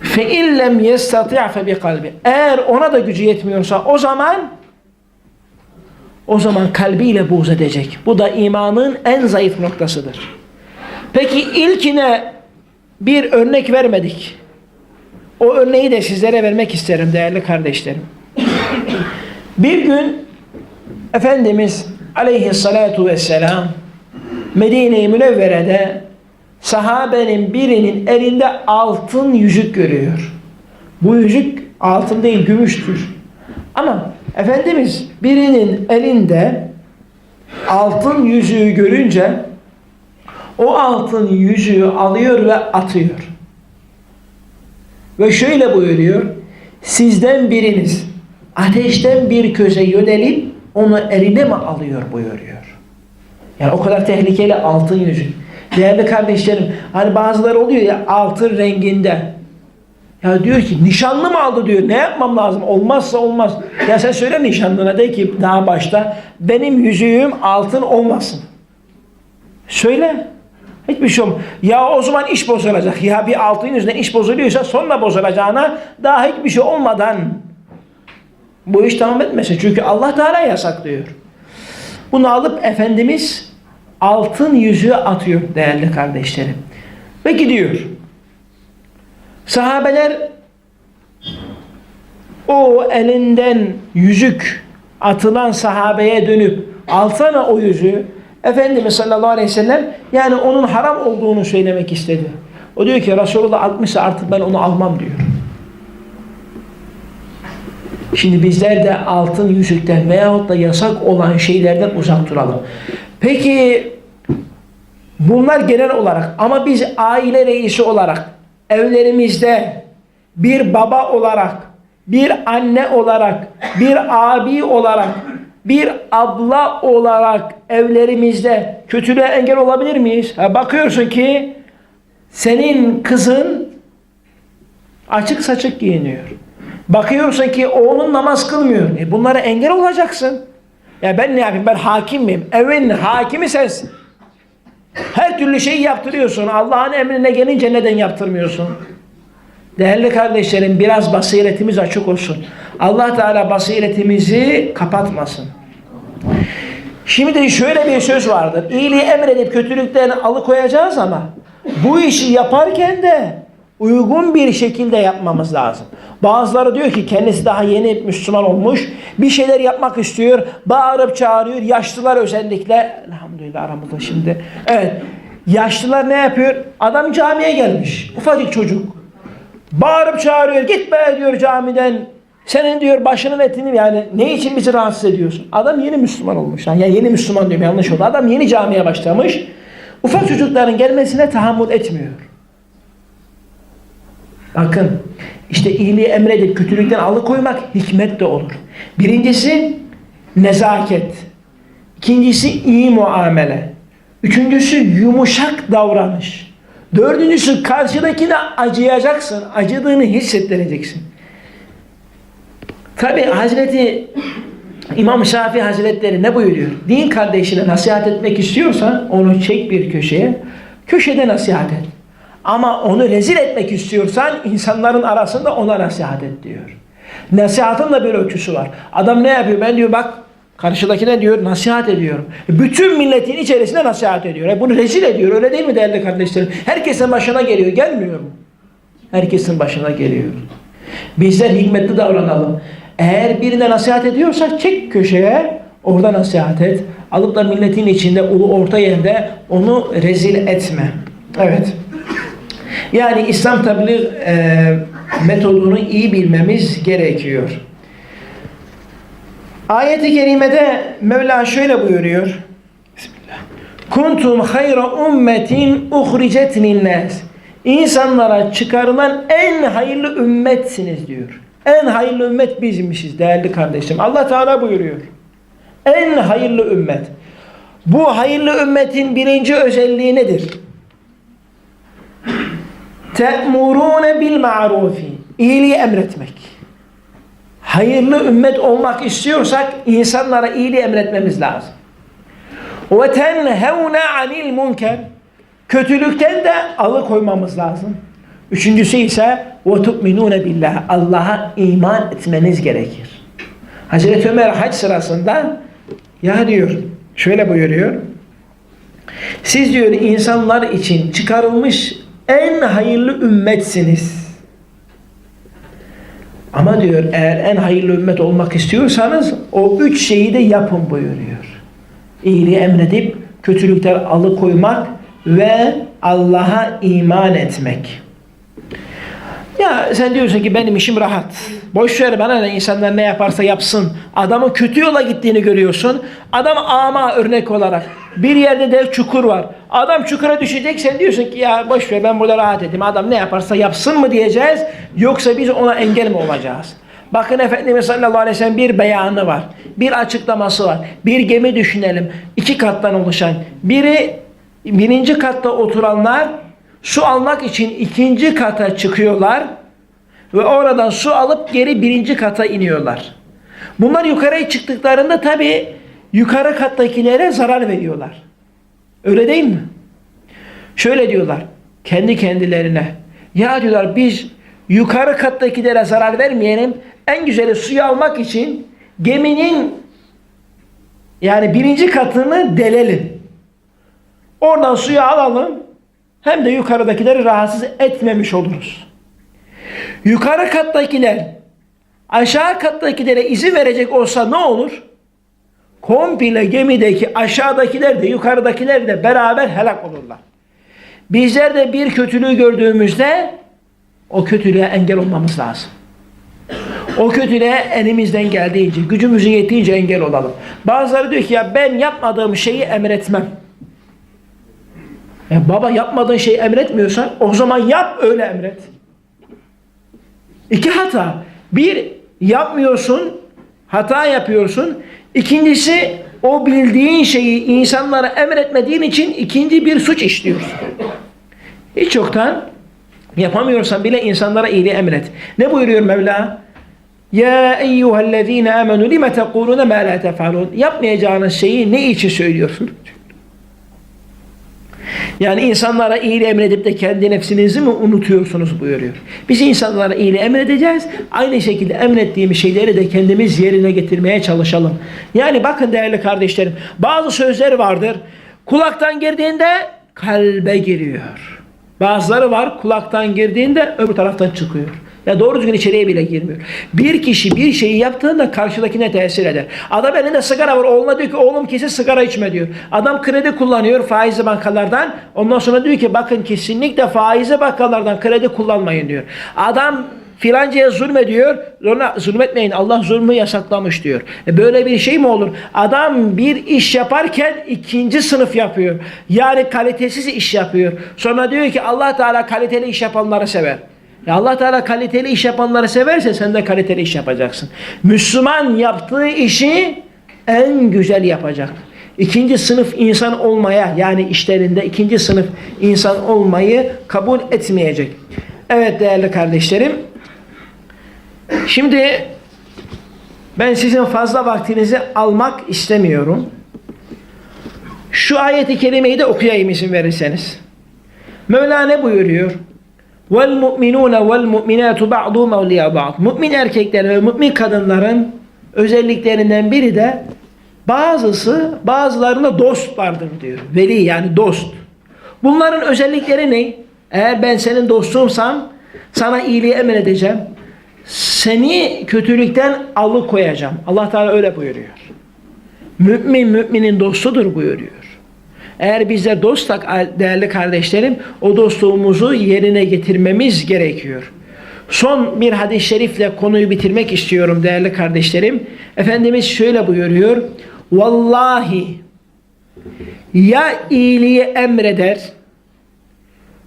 Fe illem yestati' fe bi kalbi. Eğer ona da gücü yetmiyorsa o zaman o zaman kalbiyle buğz edecek. Bu da imanın en zayıf noktasıdır. Peki ilkine bir örnek vermedik. O örneği de sizlere vermek isterim değerli kardeşlerim. Bir gün Efendimiz aleyhissalatu vesselam Medine-i Münevvere'de sahabenin birinin elinde altın yüzük görüyor. Bu yüzük altın değil gümüştür. Ama Efendimiz birinin elinde altın yüzüğü görünce o altın yüzüğü alıyor ve atıyor. Ve şöyle buyuruyor. Sizden biriniz ateşten bir köze yönelip onu eline mi alıyor buyuruyor. Yani o kadar tehlikeli altın yüzük. Değerli kardeşlerim hani bazıları oluyor ya altın renginde. Ya diyor ki nişanlı mı aldı diyor. Ne yapmam lazım? Olmazsa olmaz. Ya sen söyle nişanlına de ki daha başta benim yüzüğüm altın olmasın. Söyle. Hiçbir şey olmaz. Ya o zaman iş bozulacak. Ya bir altın yüzünden iş bozuluyorsa sonra bozulacağına daha hiçbir şey olmadan bu iş tamam etmesin. Çünkü Allah Teala yasaklıyor. Bunu alıp Efendimiz altın yüzüğü atıyor değerli kardeşlerim. Ve gidiyor. Sahabeler o elinden yüzük atılan sahabeye dönüp alsana o yüzüğü Efendimiz sallallahu aleyhi ve sellem yani onun haram olduğunu söylemek istedi. O diyor ki Resulullah atmışsa artık ben onu almam diyor. Şimdi bizler de altın yüzükten veyahut da yasak olan şeylerden uzak duralım. Peki bunlar genel olarak ama biz aile reisi olarak evlerimizde bir baba olarak, bir anne olarak, bir abi olarak, bir abla olarak evlerimizde kötülüğe engel olabilir miyiz? Ha, bakıyorsun ki senin kızın açık saçık giyiniyor. Bakıyorsun ki oğlun namaz kılmıyor. E bunlara engel olacaksın. Ya ben ne yapayım? Ben hakim miyim? Evin hakimi sensin. Her türlü şeyi yaptırıyorsun. Allah'ın emrine gelince neden yaptırmıyorsun? Değerli kardeşlerim biraz basiretimiz açık olsun. Allah Teala basiretimizi kapatmasın. Şimdi şöyle bir söz vardır. İyiliği emredip kötülükten alıkoyacağız ama bu işi yaparken de uygun bir şekilde yapmamız lazım. Bazıları diyor ki kendisi daha yeni Müslüman olmuş. Bir şeyler yapmak istiyor. Bağırıp çağırıyor. Yaşlılar özellikle. Elhamdülillah aramızda şimdi. Evet. Yaşlılar ne yapıyor? Adam camiye gelmiş. Ufacık çocuk. Bağırıp çağırıyor. Git be diyor camiden. Senin diyor başının etini yani ne için bizi rahatsız ediyorsun? Adam yeni Müslüman olmuş. Yani yeni Müslüman diyorum yanlış oldu. Adam yeni camiye başlamış. Ufak çocukların gelmesine tahammül etmiyor. Bakın işte iyiliği emredip kötülükten alıkoymak hikmet de olur. Birincisi nezaket. İkincisi iyi muamele. Üçüncüsü yumuşak davranış. Dördüncüsü karşıdakine acıyacaksın. Acıdığını hissettireceksin. Tabi Hazreti İmam Şafii Hazretleri ne buyuruyor? Din kardeşine nasihat etmek istiyorsan onu çek bir köşeye. Köşede nasihat et. Ama onu rezil etmek istiyorsan insanların arasında ona nasihat et diyor. Nasihatın da bir ölçüsü var. Adam ne yapıyor? Ben diyor bak karşıdakine diyor nasihat ediyorum. Bütün milletin içerisinde nasihat ediyor. E bunu rezil ediyor. Öyle değil mi değerli kardeşlerim? Herkesin başına geliyor. Gelmiyor mu? Herkesin başına geliyor. Bizler hikmetli davranalım. Eğer birine nasihat ediyorsak çek köşeye orada nasihat et. Alıp da milletin içinde ulu orta yerde onu rezil etme. Evet. Yani İslam tebliğ e, metodunu iyi bilmemiz gerekiyor. Ayet-i kerimede Mevla şöyle buyuruyor. Bismillah. Kuntum hayra ummetin uhricet linnas. İnsanlara çıkarılan en hayırlı ümmetsiniz diyor. En hayırlı ümmet bizmişiz değerli kardeşim. Allah Teala buyuruyor. En hayırlı ümmet. Bu hayırlı ümmetin birinci özelliği nedir? te'murûne bil ma'rufi iyiliği emretmek. Hayırlı ümmet olmak istiyorsak insanlara iyiliği emretmemiz lazım. Ve tenhevne anil munker kötülükten de alıkoymamız lazım. Üçüncüsü ise ve tu'minûne billah Allah'a iman etmeniz gerekir. Hazreti Ömer hac sırasında ya diyor şöyle buyuruyor. Siz diyor insanlar için çıkarılmış en hayırlı ümmetsiniz. Ama diyor eğer en hayırlı ümmet olmak istiyorsanız o üç şeyi de yapın buyuruyor. İyiliği emredip kötülükten alıkoymak ve Allah'a iman etmek. Ya sen diyorsun ki benim işim rahat. Boş ver bana ne insanlar ne yaparsa yapsın. Adamın kötü yola gittiğini görüyorsun. Adam ama örnek olarak. Bir yerde dev çukur var. Adam çukura düşecek sen diyorsun ki ya boş ver ben burada rahat edeyim. Adam ne yaparsa yapsın mı diyeceğiz. Yoksa biz ona engel mi olacağız? Bakın Efendimiz sallallahu aleyhi ve sellem bir beyanı var. Bir açıklaması var. Bir gemi düşünelim. iki kattan oluşan. Biri birinci katta oturanlar su almak için ikinci kata çıkıyorlar ve oradan su alıp geri birinci kata iniyorlar. Bunlar yukarıya çıktıklarında tabi yukarı kattakilere zarar veriyorlar. Öyle değil mi? Şöyle diyorlar kendi kendilerine. Ya diyorlar biz yukarı kattakilere zarar vermeyelim. En güzeli suyu almak için geminin yani birinci katını delelim. Oradan suyu alalım. Hem de yukarıdakileri rahatsız etmemiş oluruz. Yukarı kattakiler aşağı kattakilere izin verecek olsa ne olur? Komple gemideki aşağıdakiler de yukarıdakiler de beraber helak olurlar. Bizler de bir kötülüğü gördüğümüzde o kötülüğe engel olmamız lazım. O kötülüğe elimizden geldiğince, gücümüzün yettiğince engel olalım. Bazıları diyor ki ya ben yapmadığım şeyi emretmem. E baba yapmadığın şeyi emretmiyorsan o zaman yap öyle emret. İki hata. Bir yapmıyorsun, hata yapıyorsun. İkincisi o bildiğin şeyi insanlara emretmediğin için ikinci bir suç işliyorsun. Hiç yoktan yapamıyorsan bile insanlara iyiliği emret. Ne buyuruyor Mevla? Ya eyyühellezine amenu lime tekulune ma la tefalun. Yapmayacağınız şeyi ne için söylüyorsun? Yani insanlara iyiliği emredip de kendi nefsinizi mi unutuyorsunuz buyuruyor. Biz insanlara iyiliği emredeceğiz. Aynı şekilde emrettiğimiz şeyleri de kendimiz yerine getirmeye çalışalım. Yani bakın değerli kardeşlerim bazı sözler vardır. Kulaktan girdiğinde kalbe giriyor. Bazıları var kulaktan girdiğinde öbür taraftan çıkıyor. Ya doğru düzgün içeriye bile girmiyor. Bir kişi bir şeyi yaptığında karşıdakine tesir eder. Adam elinde sigara var. Oğluna diyor ki oğlum kesin sigara içme diyor. Adam kredi kullanıyor faizli bankalardan. Ondan sonra diyor ki bakın kesinlikle faizli bankalardan kredi kullanmayın diyor. Adam filancaya zulmediyor. Ona zulmetmeyin. Allah zulmü yasaklamış diyor. E böyle bir şey mi olur? Adam bir iş yaparken ikinci sınıf yapıyor. Yani kalitesiz iş yapıyor. Sonra diyor ki Allah Teala kaliteli iş yapanları sever. Ya Allah Teala kaliteli iş yapanları severse sen de kaliteli iş yapacaksın. Müslüman yaptığı işi en güzel yapacak. İkinci sınıf insan olmaya yani işlerinde ikinci sınıf insan olmayı kabul etmeyecek. Evet değerli kardeşlerim. Şimdi ben sizin fazla vaktinizi almak istemiyorum. Şu ayeti kerimeyi de okuyayım izin verirseniz. Mevla ne buyuruyor? Vel mu'minune vel mu'minatu ba'du mevliya ba'd. Mümin erkekler ve mümin kadınların özelliklerinden biri de bazısı bazılarına dost vardır diyor. Veli yani dost. Bunların özellikleri ne? Eğer ben senin dostumsam sana iyiliği emredeceğim. Seni kötülükten alıkoyacağım. Allah Teala öyle buyuruyor. Mümin müminin dostudur buyuruyor. Eğer bizler dostsak değerli kardeşlerim o dostluğumuzu yerine getirmemiz gerekiyor. Son bir hadis-i şerifle konuyu bitirmek istiyorum değerli kardeşlerim. Efendimiz şöyle buyuruyor. Vallahi ya iyiliği emreder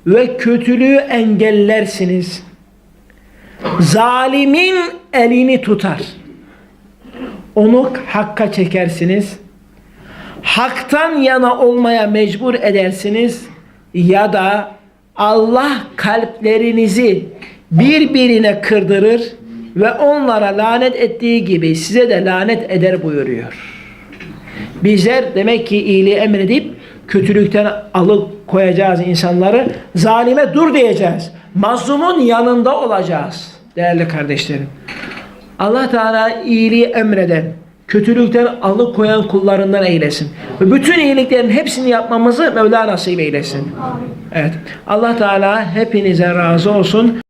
ve kötülüğü engellersiniz. Zalimin elini tutar. Onu hakka çekersiniz haktan yana olmaya mecbur edersiniz ya da Allah kalplerinizi birbirine kırdırır ve onlara lanet ettiği gibi size de lanet eder buyuruyor. Bizler demek ki iyiliği emredip kötülükten alıp koyacağız insanları. Zalime dur diyeceğiz. Mazlumun yanında olacağız. Değerli kardeşlerim. Allah Teala iyiliği emreden, kötülükten alıkoyan kullarından eylesin. Ve bütün iyiliklerin hepsini yapmamızı Mevla nasip eylesin. Evet. Allah Teala hepinize razı olsun.